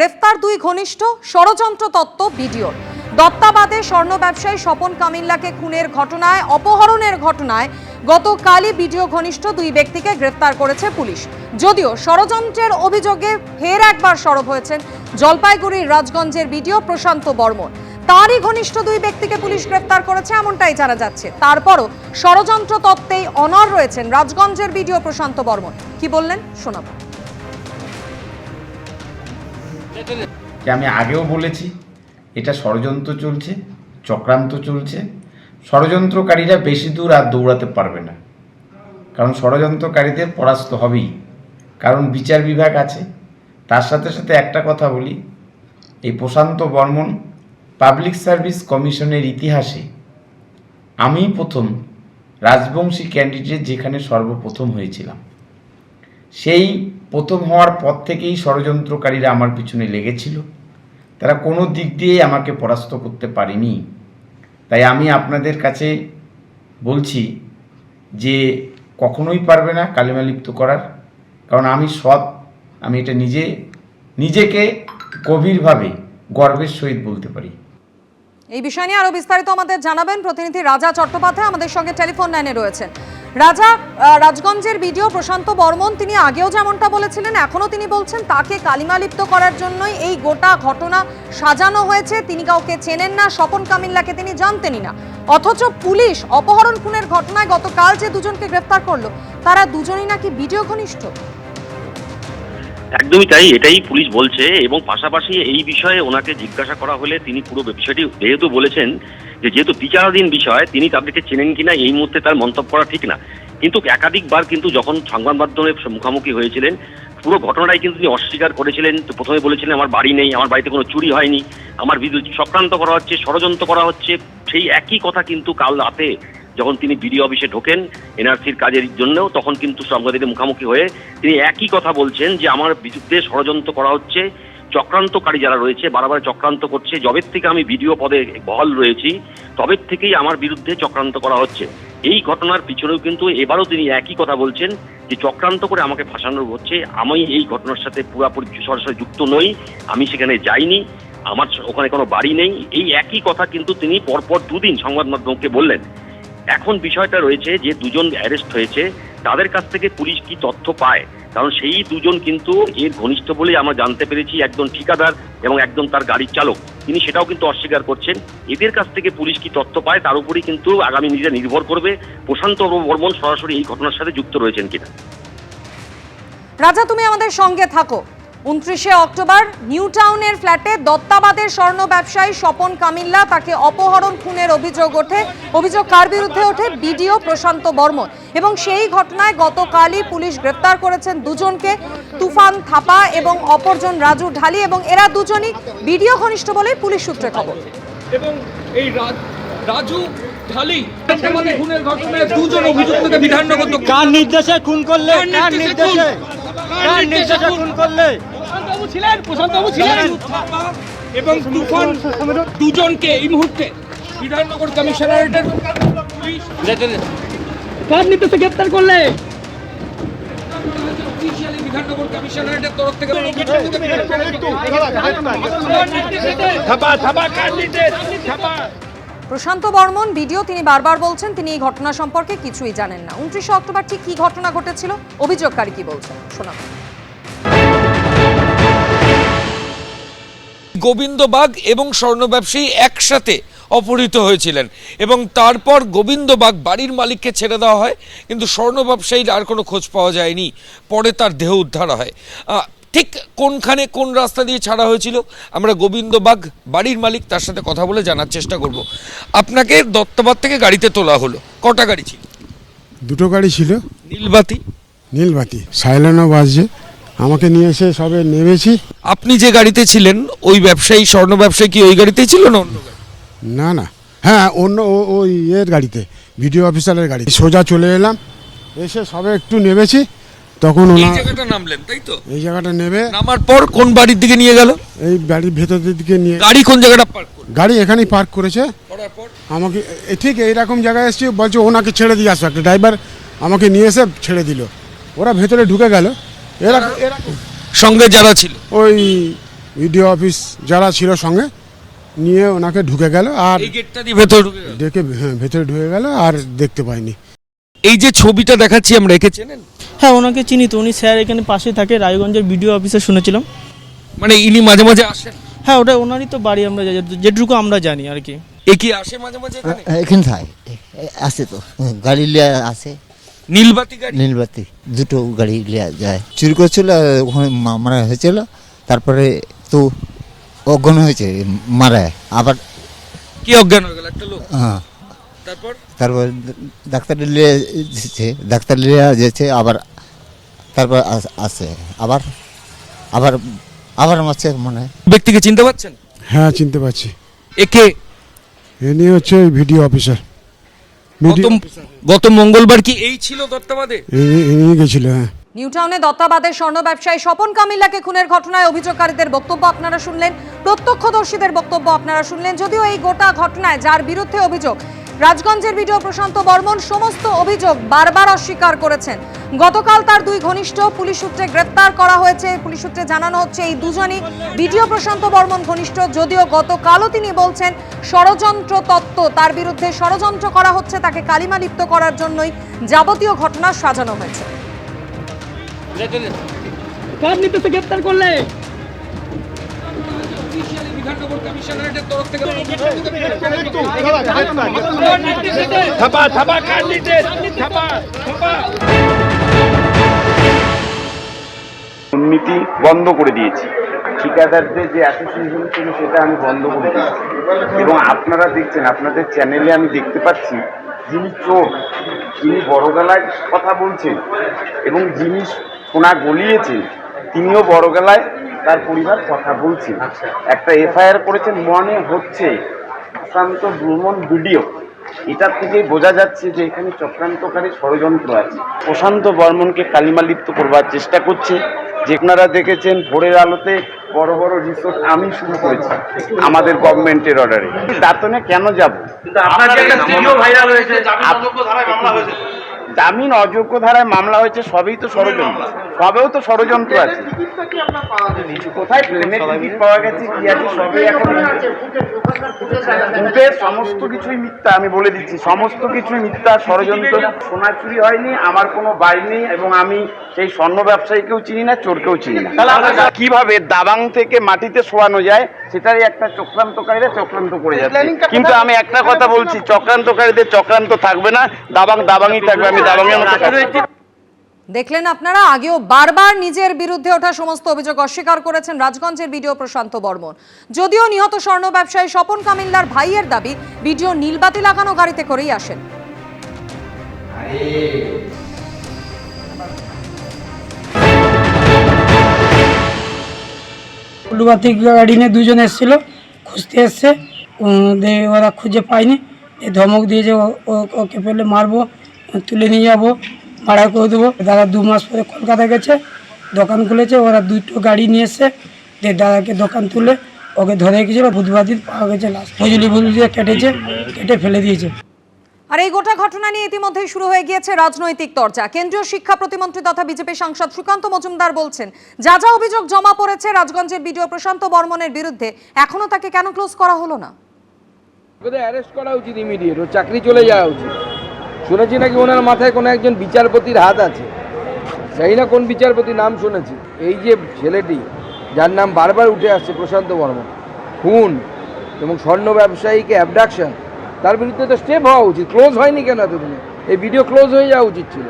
গ্রেফতার দুই ঘনিষ্ঠ ষড়যন্ত্র তত্ত্ব ভিডিওর দত্তাবাদে স্বর্ণ ব্যবসায়ী স্বপন কামিল্লাকে খুনের ঘটনায়, অপহরণের ঘটনায় গতকালই ভিডিও ঘনিষ্ঠ দুই ব্যক্তিকে গ্রেফতার করেছে পুলিশ। যদিও ষড়যন্ত্রের অভিযোগে ফের একবার সরব হয়েছেন জলপাইগুড়ির রাজগঞ্জের ভিডিও প্রশান্ত বর্মন। তারই ঘনিষ্ঠ দুই ব্যক্তিকে পুলিশ গ্রেফতার করেছে এমনটাই জানা যাচ্ছে। তারপরও ষড়যন্ত্র তত্ত্বেই অনর রয়েছেন রাজগঞ্জের ভিডিও প্রশান্ত বর্মন। কি বললেন শোনাবো। যে আমি আগেও বলেছি, এটা ষড়যন্ত্র চলছে, চক্রান্ত চলছে। ষড়যন্ত্রকারীরা বেশি দূর আর দৌড়াতে পারবে না। কারণ ষড়যন্ত্রকারীদের পরাস্ত হবেই। কারণ বিচার বিভাগ আছে। তার সাথে সাথে একটা কথা বলি, এই প্রশান্ত বর্মন পাবলিক সার্ভিস কমিশনের ইতিহাসে আমি প্রথম রাজবংশী ক্যান্ডিডেট যেখানে সর্বপ্রথম হয়েছিলাম। সেই প্রথম হওয়ার পর থেকেই ষড়যন্ত্রকারীরা আমার পিছনে লেগেছিল। তারা কোনো দিক দিয়েই আমাকে পরাস্ত করতে পারেনি। তাই আমি আপনাদের কাছে বলছি যে কখনোই পারবে না কালিমা লিপ্ত করার। কারণ আমি সৎ, আমি এটা নিজে, নিজেকে গভীরভাবে গর্বের সহিত বলতে পারি। এই বিষয় নিয়ে আরও বিস্তারিত আমাদের জানাবেন প্রতিনিধি রাজা চট্টোপাধ্যায়। আমাদের সঙ্গে টেলিফোন লাইনে রয়েছেন। রাজা রাজগঞ্জের বিডিও প্রশান্ত বর্মন, তিনি আগেও যেমনটা বলেছিলেন, এখনও তিনি বলছেন তাকে কালিমালিপ্ত করার জন্যই এই গোটা ঘটনা সাজানো হয়েছে। তিনি কাউকে চেনেন না, স্বপন কামিল্লাকে তিনি জানতেনই না। অথচ পুলিশ অপহরণ খুনের ঘটনায় গতকাল যে দুজনকে গ্রেফতার করল, তারা দুজনই নাকি বিডিও ঘনিষ্ঠ। একদমই তাই, এটাই পুলিশ বলছে এবং পাশাপাশি এই বিষয়ে ওনাকে জিজ্ঞাসা করা হলে তিনি পুরো বিষয়টি, যেহেতু বলেছেন যে যেহেতু বিচারাধীন বিষয়, তিনি তাদেরকে চেনেন কিনা, এই মুহূর্তে তার মন্তব্য করা ঠিক না। কিন্তু একাধিকবার কিন্তু যখন সংবাদ মাধ্যমে মুখোমুখি হয়েছিলেন, পুরো ঘটনাটাই কিন্তু তিনি অস্বীকার করেছিলেন। তো প্রথমে বলেছিলেন, আমার বাড়ি নেই, আমার বাড়িতে কোনো চুরি হয়নি, আমার বিদ্যুৎ চক্রান্ত করা হচ্ছে, ষড়যন্ত্র করা হচ্ছে। সেই একই কথা কিন্তু কাল রাতে যখন তিনি বিডিও অফিসে ঢোকেন, এনআরসির কাজের জন্যও, তখন কিন্তু সাংবাদিকের মুখোমুখি হয়ে তিনি একই কথা বলছেন যে, আমার বিরুদ্ধে ষড়যন্ত্র করা হচ্ছে। চক্রান্তকারী যারা রয়েছে, বারবার চক্রান্ত করছে জবের থেকে আমি ভিডিও পদে বহাল রয়েছি, তবের থেকেই আমার বিরুদ্ধে চক্রান্ত করা হচ্ছে। এই ঘটনার পিছনেও কিন্তু এবারও তিনি একই কথা বলছেন যে, চক্রান্ত করে আমাকে ফাঁসানো হচ্ছে। আমি এই ঘটনার সাথে পুরোপুরি সরাসরি যুক্ত নই। আমি সেখানে যাইনি। আমার ওখানে কোনো বাড়ি নেই। এই একই কথা কিন্তু তিনি পরপর দুদিন সংবাদ মাধ্যমকে বললেন। এখন বিষয়টা রয়েছে যে দুজন অ্যারেস্ট হয়েছে, তাদের কাছ থেকে পুলিশ কি তথ্য পায়? কারণ সেই দুজন কিন্তু এর ঘনিষ্ঠ বলেই আমরা জানতে পেরেছি, একজন ঠিকাদার এবং একজন তার গাড়ির চালক। তিনি সেটাও কিন্তু অস্বীকার করছেন। এদের কাছ থেকে পুলিশ কি তথ্য পায়, তার উপরেই কিন্তু আগামী নিজে নির্ভর করবে। প্রশান্ত বর্মন সরাসরি এই ঘটনার সাথে যুক্ত রয়েছেন কিনা? রাজা, তুমি আমাদের সঙ্গে থাকো। উনত্রিশে অক্টোবর নিউ টাউনের ফ্ল্যাটে দত্তাবাদের স্বর্ণ ব্যবসায়ী স্বপন কামিল্লা তাকে অপহরণ খুনের অভিযোগ ওঠে। অভিযোগ কার বিরুদ্ধে ওঠে? বিডিও প্রশান্ত বর্মন। এবং সেই ঘটনায় গতকালই পুলিশ গ্রেপ্তার করেছেন দুজনকে তুফান থাপা এবং অপরজন রাজু ঢালি। এবং এরা দুজনই বিডিও ঘনিষ্ঠ বলেই পুলিশ সূত্রে খবর। এবং এই রাজু ঢালি খুনের ঘটনায় দুজন অভিযুক্তকে বিধাননগর কার নির্দেশে খুন করলে? কার কার নির্দেশে নির্দেশে? কার নির্দেশে খুন? করলে? এবং তুফান দুজনকে এই মুহূর্তে বিধাননগর কমিশনারেটের পুলিশ কার গ্রেপ্তার করলে? প্রশান্ত বর্মন ভিডিও তিনি বারবার বলছেন, তিনি এই ঘটনা সম্পর্কে কিছুই জানেন না। উনত্রিশে অক্টোবর ঠিক কি ঘটনা ঘটেছিল? অভিযোগকারী কি বলছেন? গোবিন্দবাগ এবং স্বর্ণ ব্যবসায়ী একসাথে অপহৃত হয়েছিলেন। এবং তারপর গোবিন্দবাগ বাড়ির মালিককে ছেড়ে দেওয়া হয় কিন্তু স্বর্ণ ব্যবসায়ীর আর কোনো খোঁজ পাওয়া যায়নি। পরে তার দেহ উদ্ধার হয়। ঠিক কোনখানে কোন রাস্তা দিয়ে ছাড়া হয়েছিল আমরা গোবিন্দবাগ বাড়ির মালিক তার সাথে কথা বলে জানার চেষ্টা করব। আপনাকে দত্তবাদ থেকে গাড়িতে তোলা হলো। কটা গাড়ি ছিল? দুটো গাড়ি ছিল। নীলবাতি। নীলবাতি সাইলেনও বাজছে আমাকে নিয়ে এসে সবে নেমেছি। আপনি যে গাড়িতে ছিলেন ওই ব্যবসায়ী স্বর্ণ ব্যবসায়ী কি ওই গাড়িতেই ছিল না অন্য গাড়ি? না না। হ্যাঁ অন্য ও- ওই এর গাড়িতে ভিডিও অফিসারের গাড়ি। সোজা চলে এলাম এসে সবে একটু নেমেছি তখন এই ওনা জায়গাটা নামলেন তাই তো? এই জায়গাটা নেবে নামার পর কোন বাড়ির দিকে নিয়ে গেল? এই বাড়ির ভেতরের দিকে নিয়ে গাড়ি কোন জায়গাটা পার্ক করল গাড়ি এখানেই পার্ক করেছে। করার পর? আমাকে এ- ঠিক এইরকম জায়গায় এসেছি বলছে ওনাকে ছেড়ে দিয়ে আসো। একটা ড্রাইভার আমাকে নিয়ে এসে ছেড়ে দিল। ওরা ভেতরে ঢুকে গেল। এরা সঙ্গে যারা ছিল? ওই ভিডিও অফিস যারা ছিল সঙ্গে নিয়ে ওনাকে ঢুকে গেল আর এই গেটটা দিয়ে ভেতরে ঢুকে। ডেকে হ্যাঁ ভেতরে ঢুকে গেল আর দেখতে পাইনি। এই যে ছবিটা দেখাচ্ছি আমরা একে চেনেন? হ্যাঁ ওনাকে চিনি তো। উনি স্যার এখানে পাশে থাকে রায়গঞ্জের বিডিও অফিসে শুনেছিলাম। মানে ইনি মাঝে মাঝে আসেন? হ্যাঁ ওটা ওনারই তো বাড়ি আমরা যে- যেটুকু আমরা জানি আর কি। এ কি আসে মাঝে মাঝে এখানে? এখানে থাকে। আসে তো। গাড়ি লিয়ে আসে। নীলবাতি গাড়ি? নীলবাতি দুটো গাড়ি লিয়ে যায়। চুরি করছিল ওখানে মা- মারা হয়েছিল তারপরে তো অজ্ঞান হয়েছে মারা। আবার কি অজ্ঞান হয়ে গেল? একটা লোক? হ্যাঁ। তারপর? তারপর ডাক্তার লিয়ে যেছে ডাক্তার লিয়ে যেছে আবার তারপর আসে আবার আবার আবার মারছে মনে। হয় ব্যক্তিকে চিনতে পারছেন হ্যাঁ চিনতে পারছি একে ইনি হচ্ছে ভিডিও অফিসার। গত গত মঙ্গলবার কি এই ছিল দত্তাবাদে? ইনি গেছিল হ্যাঁ। নিউটাউনে দত্তাবাদের স্বর্ণ ব্যবসায়ী স্বপন কামিল্লাকে খুনের ঘটনায় অভিযোগকারীদের বক্তব্য আপনারা শুনলেন। প্রত্যক্ষদর্শীদের বক্তব্য আপনারা শুনলেন যদিও এই গোটা ঘটনায় যার বিরুদ্ধে অভিযোগ রাজগঞ্জের ভিডিও প্রশান্ত বর্মন সমস্ত অভিযোগ বারবার অস্বীকার করেছেন। গতকাল তার দুই ঘনিষ্ঠ পুলিশ সূত্রে গ্রেপ্তার করা হয়েছে। পুলিশ সূত্রে জানানো হচ্ছে, এই দুজনই ভিডিও প্রশান্ত বর্মন ঘনিষ্ঠ। যদিও গতকালও তিনি বলছেন, ষড়যন্ত্র তত্ত্ব, তার বিরুদ্ধে ষড়যন্ত্র করা হচ্ছে, তাকে কালিমা লিপ্ত করার জন্যই যাবতীয় ঘটনা সাজানো হয়েছে। গ্রেপ্তার করলে? দুর্নীতি বন্ধ করে দিয়েছি। ঠিকাদারদের যে অ্যাসোসিয়েশন ছিল সেটা আমি বন্ধ করে দিয়েছি। এবং আপনারা দেখছেন, আপনাদের চ্যানেলে আমি দেখতে পাচ্ছি, যিনি চোর, যিনি বড় গলায় কথা বলছেন এবং যিনি সোনা গলিয়েছেন, তিনিও বড় গলায় তার পরিবার কথা বলছেন একটা এফআইআর করেছেন মনে হচ্ছে সুশান্ত ভ্রমণ ভিডিও। এটার থেকেই বোঝা যাচ্ছে যে এখানে চক্রান্তকারী ষড়যন্ত্র আছে। প্রশান্ত বর্মনকে কালিমালিপ্ত করবার চেষ্টা করছে। যে আপনারা দেখেছেন ভোরের আলোতে বড় বড় রিসোর্ট আমি শুরু করেছি আমাদের গভর্নমেন্টের অর্ডারে দাতনে কেন যাব? জামিন অযোগ্য ধারায় মামলা হয়েছে সবই তো ষড়যন্ত্র। সবেও তো ষড়যন্ত্র আছে। কোথায় প্লেনের টিকিট পাওয়া গেছে কি আছে সবই এখন সমস্ত কিছুই মিথ্যা আমি বলে দিচ্ছি। সমস্ত কিছুই মিথ্যা ষড়যন্ত্র। সোনা চুরি হয়নি আমার কোনো বাড়ি নেই এবং আমি সেই স্বর্ণ ব্যবসায়ীকেও চিনি না চোরকেও চিনি না। কীভাবে দাবাং থেকে মাটিতে শোয়ানো যায় সেটারই একটা চক্রান্তকারীরা চক্রান্ত করে যাচ্ছে। কিন্তু আমি একটা কথা বলছি চক্রান্তকারীদের চক্রান্ত থাকবে না দাবাং দাবাংই থাকবে আমি দাবাংয়ের মতো দেখলেন আপনারা আগেও বারবার নিজের বিরুদ্ধে ওঠা সমস্ত অভিযোগ অস্বীকার করেছেন রাজগঞ্জের বিডিও প্রশান্ত বর্মন। যদিও নিহত স্বর্ণ ব্যবসায়ী স্বপন কামিল্লার ভাইয়ের দাবি বিডিও নীলবাতি লাগানো গাড়িতে করেই আসেন। উল্লুবাতি গাড়ি নিয়ে দুজন এসেছিল, খুঁজতে এসছে। দিয়ে ওরা খুঁজে পায়নি। দিয়ে ধমক ও- ও- ওকে পেলে মারবো, তুলে নিয়ে যাব, ভাড়া করে দেবো। দাদা দু মাস পরে কলকাতা গেছে, দোকান খুলেছে, ওরা দুটো গাড়ি নিয়ে এসছে। দিয়ে দাদাকে দোকান তুলে, ওকে ধরে রেখেছিল বুধবার দিন পাওয়া গেছে লাস্ট ফজলি দিয়ে কেটেছে, কেটে ফেলে দিয়েছে। আর এই গোটা ঘটনা নিয়ে ইতিমধ্যেই শুরু হয়ে গিয়েছে রাজনৈতিক চর্চা কেন্দ্রীয় শিক্ষা প্রতিমন্ত্রী তথা বিজেপি সাংসদ সুকান্ত মজুমদার বলছেন, যা যা অভিযোগ জমা পড়েছে রাজগঞ্জের ভিডিও প্রশান্ত বর্মনের বিরুদ্ধে, এখনও তাকে কেন ক্লোজ করা হলো না? অ্যারেস্ট করা উচিত ইমিডিয়েট ও চাকরি চলে যাওয়া উচিত। শুনেছি নাকি ওনার মাথায় কোনো একজন বিচারপতির হাত আছে? সেই না কোন বিচারপতি নাম শুনেছি। এই যে ছেলেটি, যার নাম বারবার উঠে আসছে প্রশান্ত বর্মন, খুন এবং স্বর্ণ ব্যবসায়ীকে অ্যাবডাকশন তার বিরুদ্ধে তো স্টেপ হওয়া উচিত। ক্লোজ হয়নি কেন এতদিনে? এই ভিডিও ক্লোজ হয়ে যাওয়া উচিত ছিল।